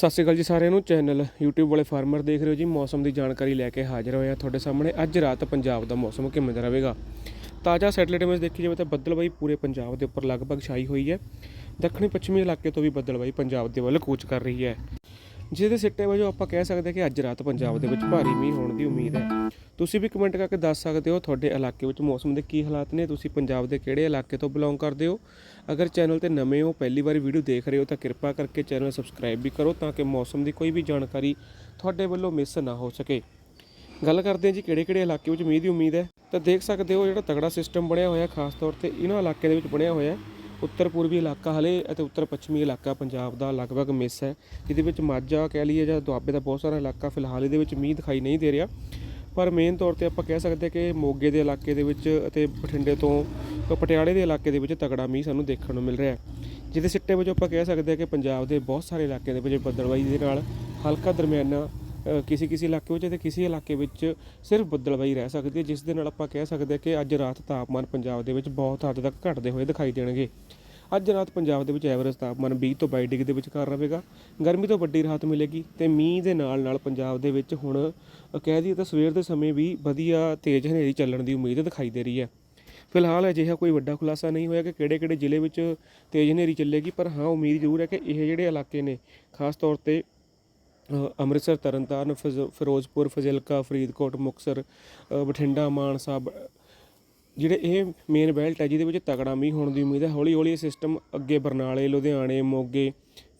ਸਤਿ ਸ਼੍ਰੀ ਅਕਾਲ ਜੀ ਸਾਰਿਆਂ ਨੂੰ। ਚੈਨਲ YouTube ਵਾਲੇ ਫਾਰਮਰ ਦੇਖ ਰਹੇ ਹੋ ਜੀ। ਮੌਸਮ ਦੀ ਜਾਣਕਾਰੀ ਲੈ ਕੇ ਹਾਜ਼ਰ ਹੋਏ ਆ ਤੁਹਾਡੇ ਸਾਹਮਣੇ। ਅੱਜ ਰਾਤ ਪੰਜਾਬ ਦਾ ਮੌਸਮ ਕਿਵੇਂ ਦਾ ਰਹੇਗਾ? ਤਾਜ਼ਾ ਸੈਟਲਾਈਟ ਇਮੇਜ ਦੇਖੀ ਜਾਵੇ ਤਾਂ ਬੱਦਲਬਾਈ ਪੂਰੇ ਪੰਜਾਬ ਦੇ ਉੱਪਰ ਲਗਭਗ ਛਾਈ ਹੋਈ ਹੈ। ਦੱਖਣੀ ਪੱਛਮੀ ਇਲਾਕੇ ਤੋਂ ਵੀ ਬੱਦਲਬਾਈ ਪੰਜਾਬ ਦੇ ਵੱਲ ਕੂਚ ਕਰ ਰਹੀ ਹੈ। ਜਿਹਦੇ ਸਿੱਟੇ ਵਜੋਂ ਆਪਾਂ ਕਹਿ ਸਕਦੇ ਹਾਂ ਕਿ ਅੱਜ ਰਾਤ ਪੰਜਾਬ ਦੇ ਵਿੱਚ ਭਾਰੀ ਮੀਂਹ ਹੋਣ ਦੀ ਉਮੀਦ ਹੈ। ਤੁਸੀਂ ਵੀ ਕਮੈਂਟ ਕਰਕੇ ਦੱਸ ਸਕਦੇ ਹੋ ਤੁਹਾਡੇ ਇਲਾਕੇ ਵਿੱਚ ਮੌਸਮ ਦੇ ਕੀ ਹਾਲਾਤ ਨੇ, ਤੁਸੀਂ ਪੰਜਾਬ ਦੇ ਕਿਹੜੇ ਇਲਾਕੇ ਤੋਂ ਬਿਲੋਂਗ ਕਰਦੇ ਹੋ? ਅਗਰ ਚੈਨਲ ਤੇ ਨਵੇਂ ਹੋ, ਪਹਿਲੀ ਵਾਰੀ ਵੀਡੀਓ ਦੇਖ ਰਹੇ ਹੋ ਤਾਂ ਕਿਰਪਾ ਕਰਕੇ ਚੈਨਲ ਸਬਸਕ੍ਰਾਈਬ ਵੀ ਕਰੋ ਤਾਂ ਕਿ ਮੌਸਮ ਦੀ ਕੋਈ ਵੀ ਜਾਣਕਾਰੀ ਤੁਹਾਡੇ ਵੱਲੋਂ ਮਿਸ ਨਾ ਹੋ ਸਕੇ। ਗੱਲ ਕਰਦੇ ਹਾਂ ਜੀ ਕਿਹੜੇ ਕਿਹੜੇ ਇਲਾਕੇ ਵਿੱਚ ਮੀਂਹ ਦੀ ਉਮੀਦ ਹੈ। ਤਾਂ ਦੇਖ ਸਕਦੇ ਹੋ ਜਿਹੜਾ ਤਗੜਾ ਸਿਸਟਮ ਬਣਿਆ ਹੋਇਆ ਖਾਸ ਤੌਰ ਤੇ ਇਹਨਾਂ ਇਲਾਕਿਆਂ ਦੇ ਵਿੱਚ ਬਣਿਆ ਹੋਇਆ ਹੈ। ਉੱਤਰ ਪੂਰਬੀ ਇਲਾਕਾ ਹਲੇ ਅਤੇ ਉੱਤਰ ਪੱਛਮੀ ਇਲਾਕਾ ਪੰਜਾਬ ਦਾ ਲਗਭਗ ਮਿਸ ਹੈ। ਜਿਹਦੇ ਵਿੱਚ ਮਾਝਾ ਕਹਿ ਲਈਏ ਜਾਂ ਦੁਆਬੇ ਦਾ ਬਹੁਤ ਸਾਰਾ ਇਲਾਕਾ ਫਿਲਹਾਲ ਇਹਦੇ ਵਿੱਚ ਮੀਂਹ ਦਿਖਾਈ ਨਹੀਂ ਦੇ ਰਿਹਾ। ਪਰ ਮੇਨ ਤੌਰ ਤੇ ਆਪਾਂ ਕਹਿ ਸਕਦੇ ਕਿ ਮੋਗੇ ਦੇ ਇਲਾਕੇ ਦੇ ਵਿੱਚ ਅਤੇ ਬਠਿੰਡੇ ਤੋਂ ਪਟਿਆਲੇ ਦੇ ਇਲਾਕੇ ਦੇ ਵਿੱਚ ਤਗੜਾ ਮੀਂਹ ਸਾਨੂੰ ਦੇਖਣ ਨੂੰ ਮਿਲ ਰਿਹਾ ਹੈ। ਜਿਹਦੇ ਸਿੱਟੇ ਵਜੋਂ ਆਪਾਂ ਕਹਿ ਸਕਦੇ ਹਾਂ ਕਿ ਪੰਜਾਬ ਦੇ ਬਹੁਤ ਸਾਰੇ ਇਲਾਕਿਆਂ ਦੇ ਵਿੱਚ ਬੱਦਲਬਾਈ ਦੇ ਨਾਲ ਹਲਕਾ ਦਰਮਿਆਨਾ ਕਿਸੇ ਕਿਸੇ ਇਲਾਕੇ ਵਿੱਚ ਤੇ ਕਿਸੇ ਇਲਾਕੇ ਵਿੱਚ ਸਿਰਫ ਬੱਦਲਬਾਈ ਰਹਿ ਸਕਦੀ ਹੈ, ਜਿਸ ਦੇ ਨਾਲ ਆਪਾਂ ਕਹਿ ਸਕਦੇ ਹਾਂ ਕਿ ਅੱਜ ਰਾਤ ਤਾਪਮਾਨ ਪੰਜਾਬ ਦੇ ਵਿੱਚ ਬਹੁਤ ਹੱਦ ਤੱਕ ਘਟਦੇ ਹੋਏ ਦਿਖਾਈ ਦੇਣਗੇ। ਅੱਜ ਰਾਤ ਪੰਜਾਬ ਦੇ ਵਿੱਚ ਐਵਰੇਜ ਤਾਪਮਾਨ 20 ਤੋਂ 22 ਡਿਗਰੀ ਦੇ ਵਿਚਕਾਰ ਰਹੇਗਾ। ਗਰਮੀ ਤੋਂ ਵੱਡੀ ਰਾਹਤ ਮਿਲੇਗੀ ਤੇ ਮੀਂਹ ਦੇ ਨਾਲ ਨਾਲ ਪੰਜਾਬ ਦੇ ਵਿੱਚ ਹੁਣ ਕਹਿ ਦਈਏ ਤਾਂ ਸਵੇਰ ਦੇ ਸਮੇਂ ਵੀ ਵਧੀਆ ਤੇਜ਼ ਹਨੇਰੀ ਚੱਲਣ ਦੀ ਉਮੀਦ ਦਿਖਾਈ ਦੇ ਰਹੀ ਹੈ। ਫਿਲਹਾਲ ਅਜਿਹਾ ਕੋਈ ਵੱਡਾ ਖੁਲਾਸਾ ਨਹੀਂ ਹੋਇਆ ਕਿ ਕਿਹੜੇ-ਕਿਹੜੇ ਜ਼ਿਲ੍ਹੇ ਵਿੱਚ ਤੇਜ਼ ਹਨੇਰੀ ਚੱਲੇਗੀ, ਪਰ ਹਾਂ, ਉਮੀਦ ਜ਼ਰੂਰ ਹੈ ਕਿ ਇਹ ਜਿਹੜੇ ਇਲਾਕੇ ਨੇ, ਖਾਸ ਤੌਰ ਤੇ ਅੰਮ੍ਰਿਤਸਰ, ਤਰਨਤਾਰਨ, ਫਿਜ਼- ਫਿਰੋਜ਼ਪੁਰ, ਫਜ਼ਿਲਕਾ, ਫਰੀਦਕੋਟ, ਮੁਕਤਸਰ ਬਠਿੰਡਾ, ਮਾਨਸਾ, ਬ- ਜਿਹੜੇ ਇਹ ਮੇਨ ਬੈਲਟ ਹੈ, ਜਿਹਦੇ ਵਿੱਚ ਤਗੜਾ ਮੀਂਹ ਹੋਣ ਦੀ ਉਮੀਦ ਹੈ। ਹੌਲੀ ਹੌਲੀ ਇਹ ਸਿਸਟਮ ਅੱਗੇ ਬਰਨਾਲੇ, ਲੁਧਿਆਣੇ, ਮੋਗੇ,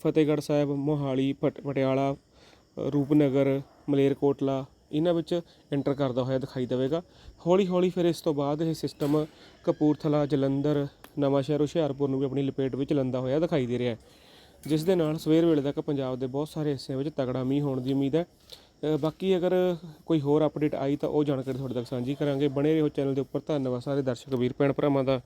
ਫਤਿਹਗੜ੍ਹ ਸਾਹਿਬ, ਮੋਹਾਲੀ, ਪਟ- ਪਟਿਆਲਾ ਰੂਪਨਗਰ, ਮਲੇਰਕੋਟਲਾ, ਇਹਨਾਂ ਵਿੱਚ ਐਂਟਰ ਕਰਦਾ ਹੋਇਆ ਦਿਖਾਈ ਦੇਵੇਗਾ। ਹੌਲੀ ਹੌਲੀ ਫਿਰ ਇਸ ਤੋਂ ਬਾਅਦ ਇਹ ਸਿਸਟਮ ਕਪੂਰਥਲਾ, ਜਲੰਧਰ, ਨਵਾਂਸ਼ਹਿਰ, ਹੁਸ਼ਿਆਰਪੁਰ ਨੂੰ ਵੀ ਆਪਣੀ ਲਪੇਟ ਵਿੱਚ ਲੈਂਦਾ ਹੋਇਆ ਦਿਖਾਈ ਦੇ ਰਿਹਾ ਹੈ। ਜਿਸ ਦੇ ਨਾਲ ਸਵੇਰ ਵੇਲੇ ਤੱਕ ਪੰਜਾਬ ਦੇ ਬਹੁਤ ਸਾਰੇ ਹਿੱਸਿਆਂ ਵਿੱਚ ਤਗੜਾ ਮੀਂਹ ਹੋਣ ਦੀ ਉਮੀਦ ਹੈ। ਬਾਕੀ ਅਗਰ ਕੋਈ ਹੋਰ ਅਪਡੇਟ ਆਈ ਤਾਂ ਉਹ ਜਾਣਕਾਰੀ ਤੁਹਾਡੇ ਤੱਕ ਸਾਂਝੀ ਕਰਾਂਗੇ। ਬਣੇ ਰਹੋ ਚੈਨਲ ਦੇ ਉੱਪਰ। ਧੰਨਵਾਦ ਸਾਰੇ ਦਰਸ਼ਕ, ਵੀਰ ਭੈਣ ਭਰਾਵਾਂ ਦਾ।